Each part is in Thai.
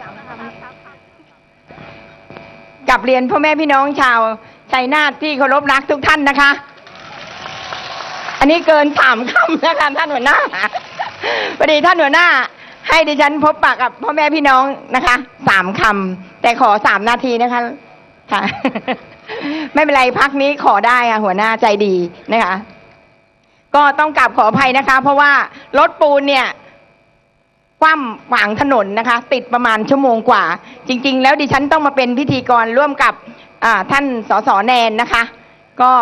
สามคำกับเรียนพ่อแม่พี่น้องชาวชัยนาทที่เคารพรักทุกท่านนะคะ อันนี้เกินสามคำนะคะท่านหัวหน้าพอดีท่านหัวหน้า ให้ดิฉันพบปะกับพ่อแม่พี่น้องนะคะสามคำแต่ขอสามนาทีนะคะค่ะไม่เป็นไรพักนี้ขอได้ค่ะหัวหน้าใจดีนะคะ ก็ต้องกราบขออภัยนะคะ เพราะว่ารถปูนเนี่ย คว่ำขวางถนนนะคะ ติดประมาณชั่วโมงกว่า จริง ๆ แล้วดิฉันต้องมาเป็นพิธีกรร่วมกับท่านสสแนนนะคะ ก็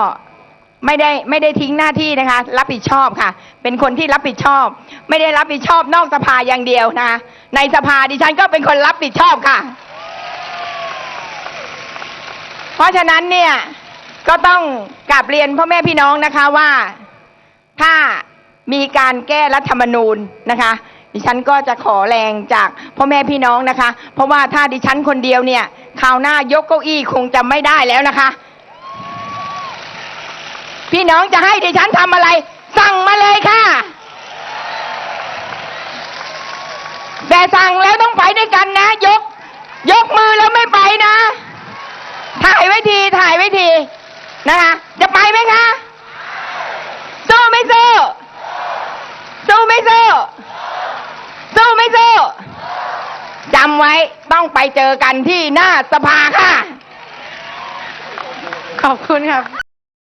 ไม่ได้ไม่ได้ทิ้งหน้าที่นะคะ รับผิดชอบค่ะ เป็นคนที่รับผิดชอบ ไม่ได้รับผิดชอบนอกสภาอย่างเดียวนะคะในสภาดิฉันก็เป็นคนรับผิดชอบค่ะ เพราะฉะนั้นเนี่ยก็ต้องกราบเรียนพ่อแม่พี่น้องนะคะว่าถ้ามีการแก้รัฐธรรมนูญนะคะ ดิฉันก็จะขอแรงจากพ่อแม่พี่น้องนะคะ เพราะว่าถ้าดิฉันคนเดียวเนี่ยคราวหน้ายกเก้าอี้คงจะไม่ได้แล้วนะคะ พี่น้องจะให้ดิฉันทำอะไร สั่งมาเลยค่ะ แต่สั่งแล้วต้องไปด้วยกันนะ ยก ยกมือแล้วไม่ไปนะ ถ่ายไว้ทีถ่ายไว้ทีนะคะ จะไปไหมคะ สู้ไม่สู้สู้ไม่สู้สู้ไม่สู้จำไว้ต้องไปเจอกันที่หน้าสภาค่ะ ขอบคุณครับ